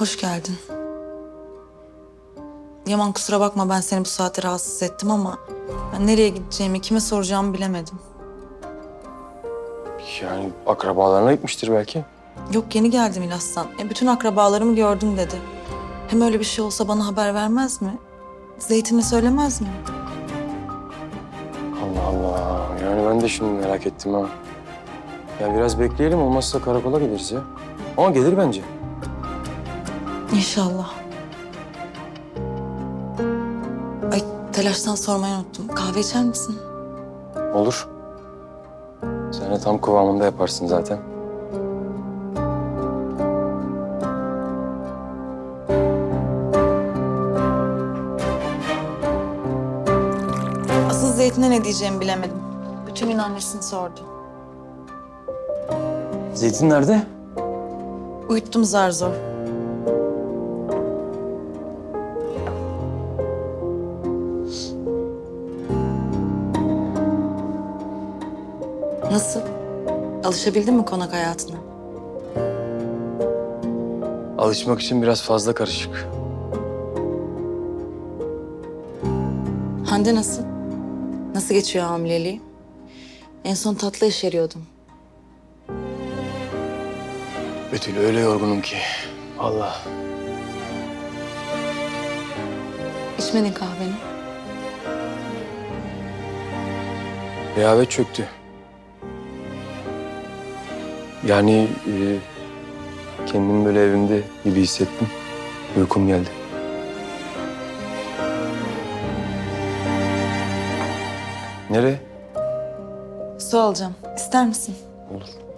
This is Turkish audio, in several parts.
Hoş geldin. Yaman kusura bakma ben seni bu saatte rahatsız ettim ama... ...ben nereye gideceğimi, kime soracağımı bilemedim. Yani akrabalarına gitmiştir belki. Yok yeni geldim İlas'tan. E, bütün akrabalarımı gördüm dedi. Hem öyle bir şey olsa bana haber vermez mi? Zeytin'e söylemez mi? Allah Allah. Yani ben de şimdi merak ettim ha. Ya biraz bekleyelim olmazsa karakola gideriz ya. Ama gelir bence. İnşallah. Ay telaştan sormayı unuttum. Kahve içer misin? Olur. Sen de tam kıvamında yaparsın zaten. Asıl Zeytin'e ne diyeceğimi bilemedim. Bütün gün annesini sordu. Zeytin nerede? Uyuttum zar zor. Nasıl? Alışabildin mi konak hayatına? Alışmak için biraz fazla karışık. Hande nasıl? Nasıl geçiyor hamileliği? En son tatlı yaşarıyordum. Betül öyle yorgunum ki. Allah. İçmedin kahveni. Rehavet çöktü. Yani e, kendimi böyle evimde gibi hissettim. Uykum geldi. Nereye? Su alacağım. İster misin? Olur.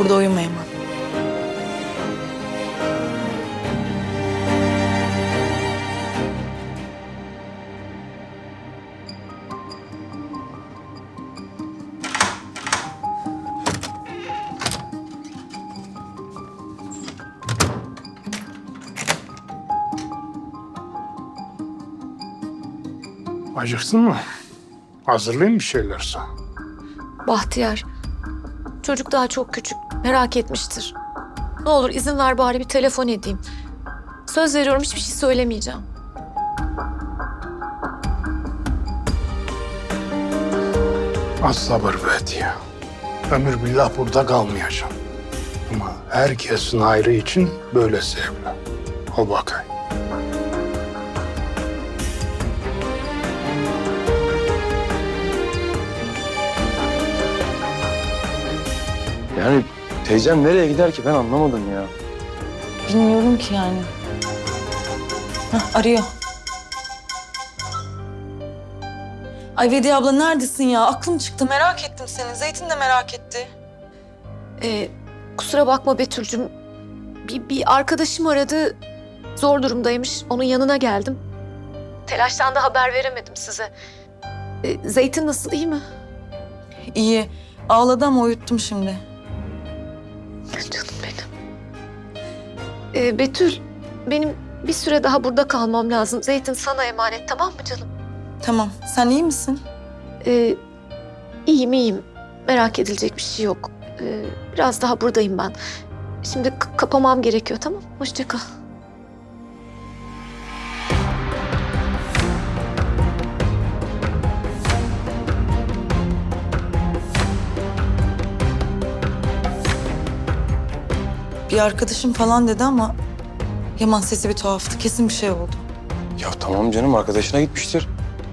Burada uyuma Yaman. Acıktın mı? Hazırlayayım bir şeyler sana. Bahtiyar, çocuk daha çok küçük. Merak etmiştir. Ne olur izin ver bari bir telefon edeyim. Söz veriyorum hiçbir şey söylemeyeceğim. Az sabır be diye. Ömür billah burada kalmayacağım. Ama herkesin hayrı için böyle sevle. Al bakayım. Yani teyzem nereye gider ki ben anlamadım ya. Bilmiyorum ki yani. Hah, arıyor. Ay Vediye abla neredesin ya? Aklım çıktı. Merak ettim seni. Zeytin de merak etti. Ee, kusura bakma Betül'cüm. Bir, bir arkadaşım aradı. Zor durumdaymış. Onun yanına geldim. Telaştan da haber veremedim size. Ee, Zeytin nasıl iyi mi? İyi. Ağladı ama uyuttum şimdi. Canım benim. Ee, Betül, benim bir süre daha burada kalmam lazım. Zeytin sana emanet tamam mı canım? Tamam. Sen iyi misin? Ee, iyiyim iyiyim. Merak edilecek bir şey yok. Ee, biraz daha buradayım ben. Şimdi k- kapamam gerekiyor tamam Hoşça kal. Bir arkadaşım falan dedi ama... Yaman sesi bir tuhaftı. Kesin bir şey oldu. Ya tamam canım arkadaşına gitmiştir.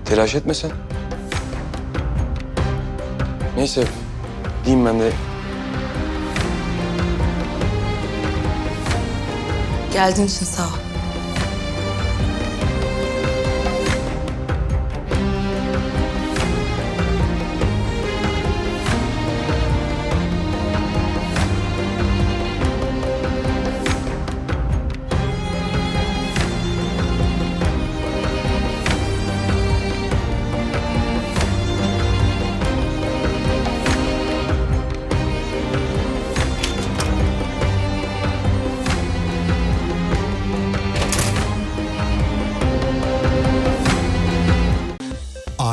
Telaş etme sen. Neyse diyeyim ben de Geldiğin için sağ ol.